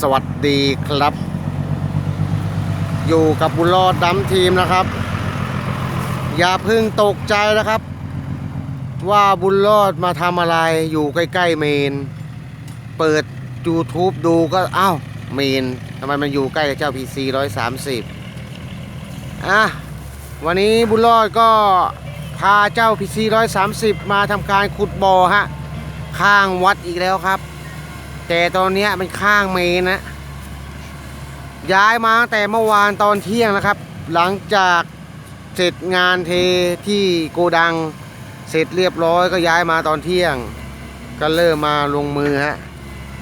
สวัสดีครับ อยู่กับบุญรอดดำทีมนะครับ อย่าเพึ่งตกใจนะครับ ว่าบุญรอดมาทำอะไรอยู่ใกล้ๆเมน เปิด YouTube ดูก็อ้าวเมนทำไมมันอยู่ใกล้กับเจ้า PC 130อะวันนี้บุญรอดก็พาเจ้า PC 130 มาทำการขุดบ่อฮะข้างวัดอีกแล้วครับ แต่ตอนนี้มันข้างเมนนะ ย้ายมาตั้งแต่เมื่อวานตอนเที่ยงนะครับ หลังจากเสร็จงานเทที่โกดัง เสร็จเรียบร้อยก็ย้ายมาตอนเที่ยง ก็เริ่มมาลงมือฮะ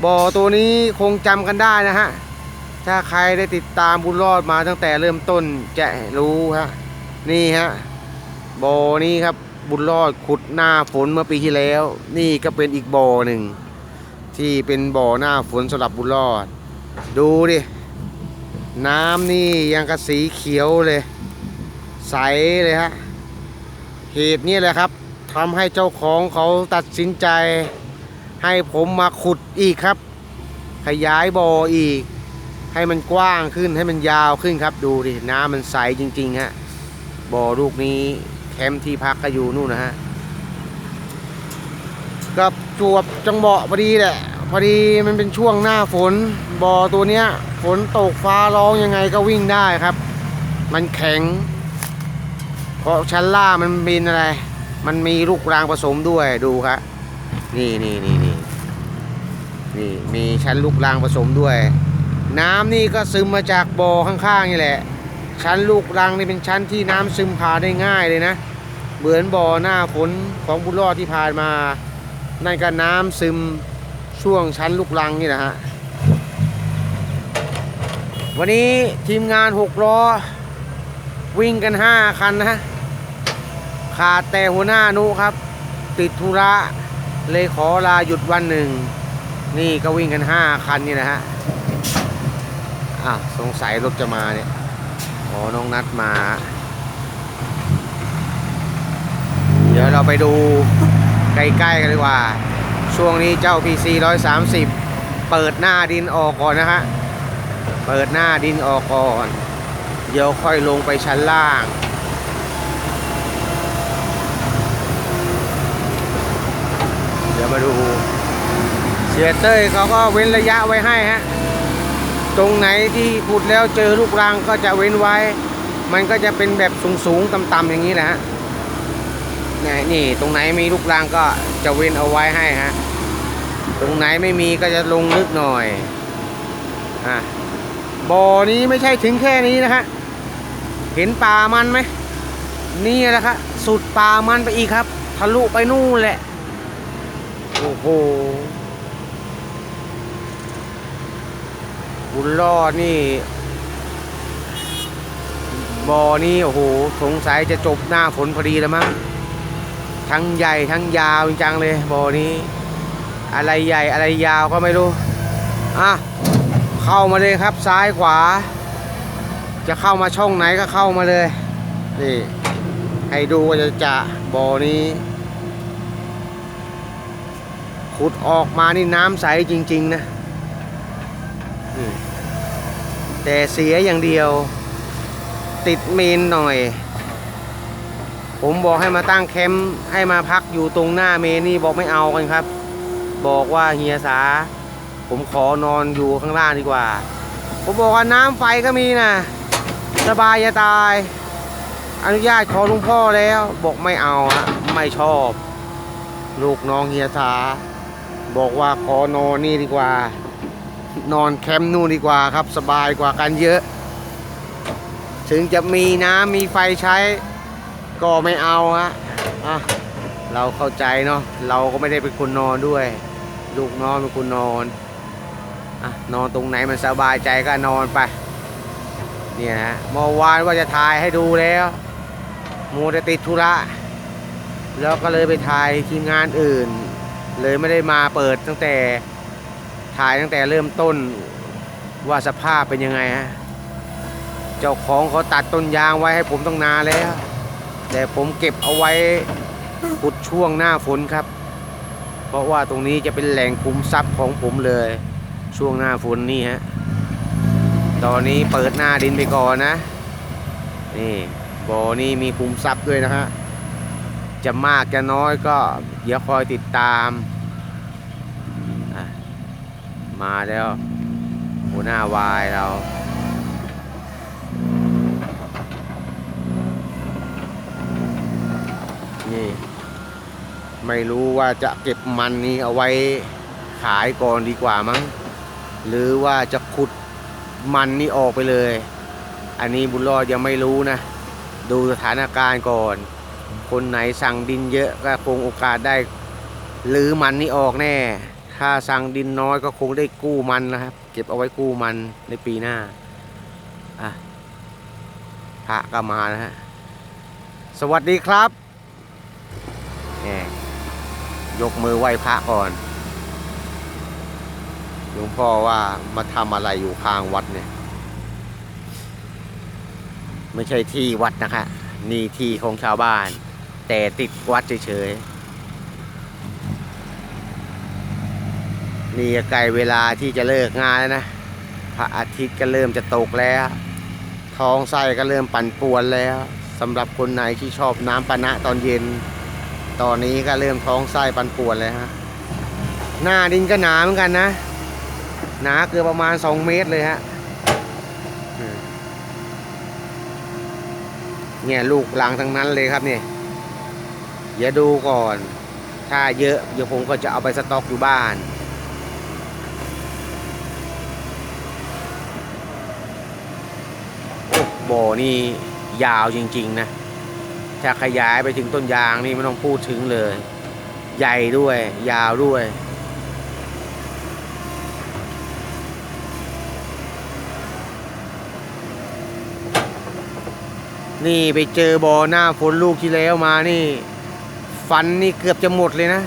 บ่อตัวนี้คงจำกันได้นะฮะ ถ้าใครได้ติดตามบุญรอดมาตั้งแต่เริ่มต้นจะรู้ฮะ นี่ฮะบ่อนี้ครับบุญรอดขุดหน้าฝนเมื่อปีที่แล้ว นี่ก็เป็นอีกบ่อหนึ่ง ที่เป็นบ่อหน้าฝนสำหรับบุญรอด ดูดิ น้ำนี่ยังกระสีเขียวเลย ใสเลยฮะ เหตุนี้แหละครับทำให้เจ้าของเขาตัดสินใจ ให้ผมมาขุดอีกครับ ขยายบ่ออีก ให้มันกว้างขึ้นให้มันยาวขึ้นครับ ดูดิ น้ำมันใสจริงๆฮะบ่อลูกนี้แคมป์ที่พักก็อยู่นู่นนะฮะกับจวบจังเบาะพอดีแหละ พอดีมันเป็นช่วงหน้าฝนบ่อตัวเนี้ย ฝนตกฟ้าร้องยังไงก็วิ่งได้ครับ มันแข็ง เพราะชั้นล่างมันมีอะไร มันมีลูกรางผสมด้วยดูครับนี่นี่นี่นี่นี่มีชั้นลูกรางผสมด้วย น้ำนี่ก็ซึมมาจากบ่อข้างๆนี่แหละ ชั้นลูกรังนี่เป็นชั้นที่น้ำซึมผ่านได้ง่ายเลยนะเหมือนบ่อหน้าฝนของบุญรอดที่ผ่านมา นั่นก็น้ำซึม ช่วงชั้นลูกรังนี่แหละฮะ วันนี้ทีมงานหกล้อ วิ่งกันห้าคันนะฮะขาดแต่หัวหน้านุครับ ติดธุระเลยขอลาหยุดวันหนึ่ง นี่ก็วิ่งกันห้าคันนี่นะฮะอะสงสัยรถจะมาเนี่ยขอน้องนัดมา เดี๋ยวเราไปดูใกล้ๆกันดีกว่า ช่วงนี้เจ้า PC 130 เปิดหน้าดินออกก่อนนะฮะ เปิดหน้าดินออกก่อน เดี๋ยวค่อยลงไปชั้นล่างเดี๋ยวมาดูเสียเต้ยเขาก็เว้นระยะไว้ให้ฮะ ตรงไหนที่ขุดแล้วเจอลูกรังก็จะเว้นไว้ มันก็จะเป็นแบบสูงๆต่ำๆอย่างนี้แหละฮะนี่ตรงไหนมีลูกรังก็จะเว้นเอาไว้ให้ฮะ ตรงไหนไม่มีก็จะลงลึกหน่อยอะบ่อนี้ไม่ใช่ถึงแค่นี้นะฮะเห็นป่ามันไหมนี่แหละครับสุดป่ามันไปอีกครับ ทะลุไปนู่นแหละ โอ้โหบุญรอดนี่บ่อนี่โอ้โห สงสัยจะจบหน้าฝนพอดีแล้วมั้งทั้งใหญ่ทั้งยาวจริงจังเลยบ่อนี้ อะไรใหญ่อะไรยาวก็ไม่รู้ อะ เข้ามาเลยครับซ้ายขวา จะเข้ามาช่องไหนก็เข้ามาเลย นี่ ให้ดูว่าจะจะบ่อนี้ ขุดออกมานี่น้ำใสจริง ๆ นะ แต่เสียอย่างเดียว ติดเมนหน่อยผมบอกให้มาตั้งแคมป์ให้มาพักอยู่ตรงหน้าเมนนี่บอกไม่เอากันครับ บอกว่าเฮียสา ผมขอนอนอยู่ข้างล่างดีกว่า ผมบอกว่าน้ำไฟก็มีนะสบายจะตาย อนุญาตขอลุงพ่อแล้ว บอกไม่เอาอะไม่ชอบ ลูกน้องเฮียสา บอกว่าขอนอนนี่ดีกว่า นอนแคมป์นู่นดีกว่าครับ สบายกว่ากันเยอะ ถึงจะมีน้ำมีไฟใช้ ก็ไม่เอาฮะอะเราเข้าใจเนาะเราก็ไม่ได้เป็นคนนอนด้วย ลูกนองเป็นคนนอนอะนอนตรงไหนมันสบายใจก็นอนไปเนี่ยฮะเมื่อวานว่าจะถ่ายให้ดูแล้วมูแต่ติดธุระแล้วก็เลยไปถ่ายทีมงานอื่น เลยไม่ได้มาเปิดตั้งแต่ถ่ายตั้งแต่เริ่มต้นว่าสภาพเป็นยังไงฮะเจ้าของเขาตัดต้นยางไว้ให้ผมต้องนานแล้ว แต่ผมเก็บเอาไว้ขุดช่วงหน้าฝนครับ เพราะว่าตรงนี้จะเป็นแหล่งคุ้มทรัพย์ของผมเลย ช่วงหน้าฝนนี่ฮะ ตอนนี้เปิดหน้าดินไปก่อนนะ นี่บ่อนี่มีคุ้มทรัพย์ด้วยนะฮะ จะมากจะน้อยก็เดี๋ยวคอยติดตาม มาแล้วหัวหน้าวายเรานี่ ไม่รู้ว่าจะเก็บมันนี้เอาไว้ขายก่อนดีกว่ามั้ง หรือว่าจะขุดมันนี่ออกไปเลย อันนี้บุญรอดยังไม่รู้นะ ดูสถานการณ์ก่อน คนไหนสั่งดินเยอะก็คงโอกาสได้หรือมันนี่ออกแน่ ถ้าสั่งดินน้อยก็คงได้กู้มันนะครับ เก็บเอาไว้กู้มันในปีหน้าอะพระก็มานะฮะสวัสดีครับ ยกมือไหว้พระก่อนหลวงพ่อว่ามาทำอะไรอยู่ข้างวัดเนี่ย ไม่ใช่ที่วัดนะคะนี่ที่ของชาวบ้าน แต่ติดวัดเฉยๆนี่ใกล้เวลาที่จะเลิกงานแล้วนะพระอาทิตย์ก็เริ่มจะตกแล้ว ท้องไส้ก็เริ่มปั่นป่วนแล้วสำหรับคนไหนที่ชอบน้ำปานะตอนเย็น ตอนนี้ก็เริ่มท้องไส้ปั่นป่วนเลยฮะ หน้าดินก็หนาเหมือนกันนะ หนาเกือบประมาณ 2 เมตรเลยฮะ เนี่ยลูกหลังทั้งนั้นเลยครับเนี่ยอย่าดูก่อน ถ้าเยอะเดี๋ยวผมก็จะเอาไปสต็อกอยู่บ้านโอ้บ่อนี่ยาวจริง ๆ นะ ถ้าขยายไปถึงต้นยางนี่ไม่ต้องพูดถึงเลย ใหญ่ด้วย ยาวด้วยนี่ไปเจอบ่อหน้าฝนลูกที่แล้วมานี่ ฟันนี่เกือบจะหมดเลยนะ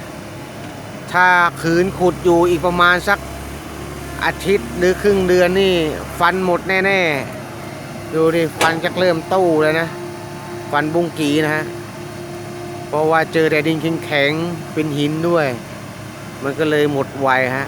ถ้าขืนขุดอยู่อีกประมาณสักอาทิตย์หรือครึ่งเดือนนี่ ฟันหมดแน่ ๆ ดูดิ ฟันจะเริ่มตู้เลยนะ ฟันบุ้งกีนะฮะ เพราะว่าเจอแต่ดินแข็งๆเป็นหินด้วย มันก็เลยหมดไวฮะ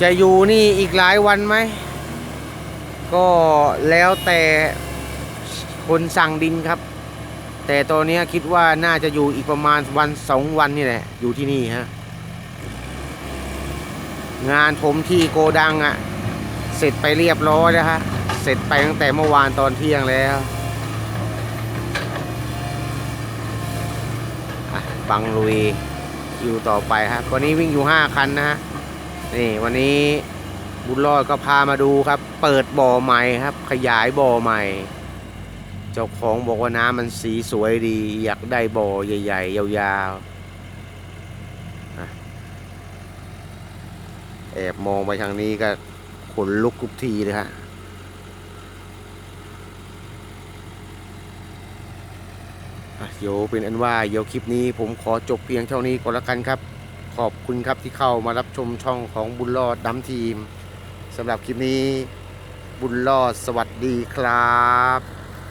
จะอยู่นี่อีกหลายวันไหม ก็แล้วแต่คนสั่งดินครับ แต่ตอนนี้คิดว่าน่าจะอยู่อีกประมาณวันสองวันนี่แหละ อยู่ที่นี่ฮะ งานผมที่โกดังอะ่ะ เสร็จไปเรียบร้อยแล้วฮะ เสร็จไปตั้งแต่เมื่อวานตอนเที่ยงแล้วบังลุยอยู่ต่อไปครับ วันนี้วิ่งอยู่ 5 คันนะฮะ นี่วันนี้บุญรอดก็พามาดูครับ เปิดบ่อใหม่ครับ ขยายบ่อใหม่ เจ้าของบอกว่าน้ำมันสีสวยดี อยากได้บ่อใหญ่ ๆ ยาวๆแอบมองไปทางนี้ก็ขนลุกทุกทีเลยฮะอะเดี๋ยวเป็นอันว่าเดี๋ยวคลิปนี้ผมขอจบเพียงเท่านี้ก่อนละกันครับ ขอบคุณครับที่เข้ามารับชมช่องของบุญรอดดัมทีมสำหรับคลิปนี้บุญรอดสวัสดีครับ